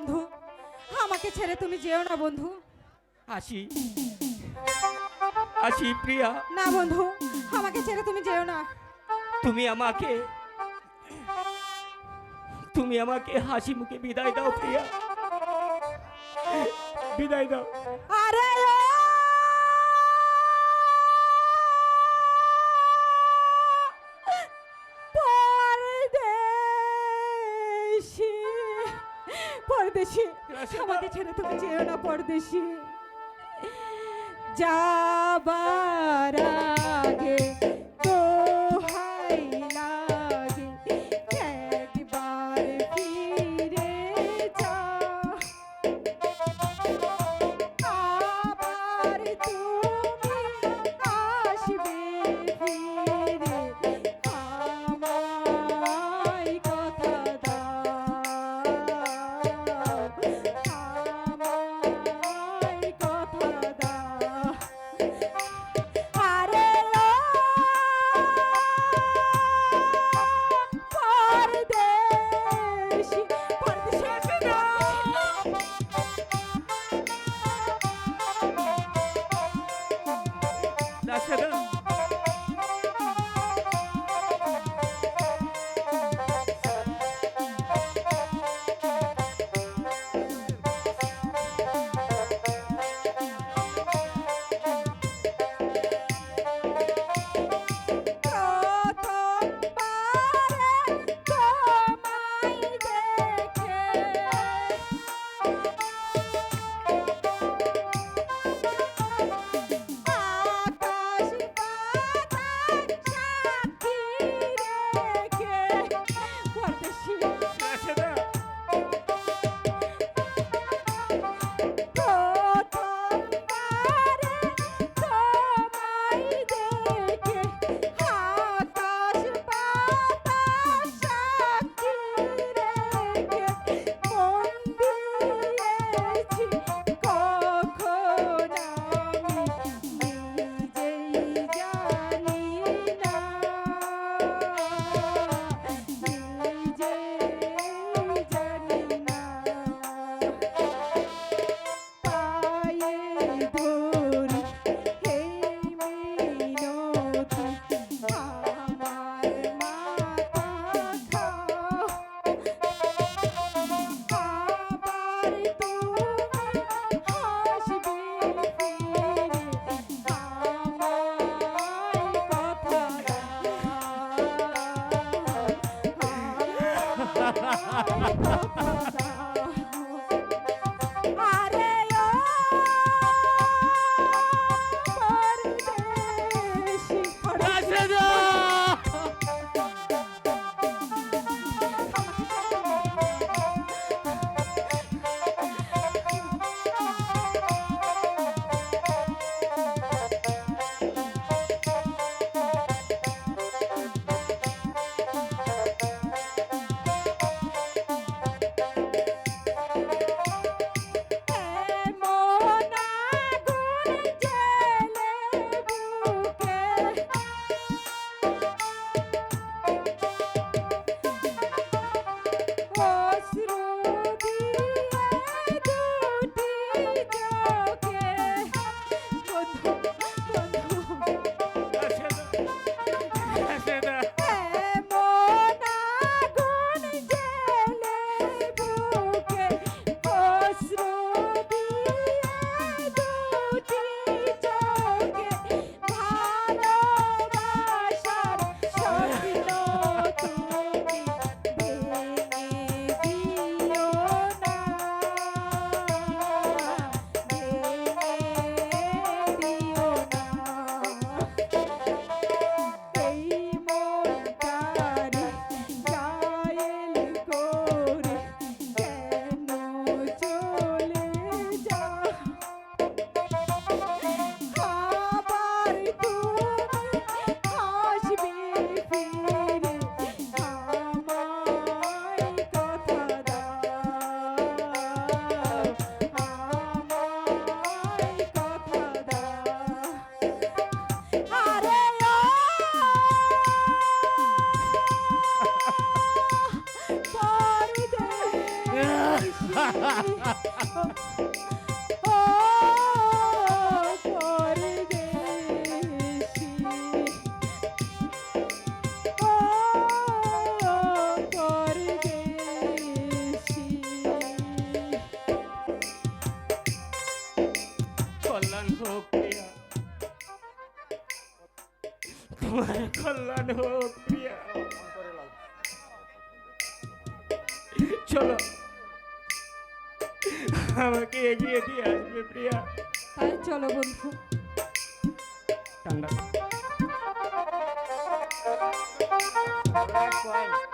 বন্ধু। আমাকে ছেড়ে তুমি যেও না বন্ধু। আসি। আসি প্রিয়া। না বন্ধু আমাকে ছেড়ে তুমি যেও না। তুমি আমাকে তুমি আমাকে হাসি মুখে বিদায় দাও প্রিয়া। বিদায় দাও। আরে পরদেশি আমাকে ছেড়ে তুমি যেও না পরদেশি। যাবার আগে তো হাই লাগে একবার ফিরে Bye. তোমার কল্যাণ হোক প্রিয়া চলো। আমাকে এগিয়ে দিয়ে আসবে প্রিয়া। তাই চলো বন্ধু। ঠান্ডা Black point.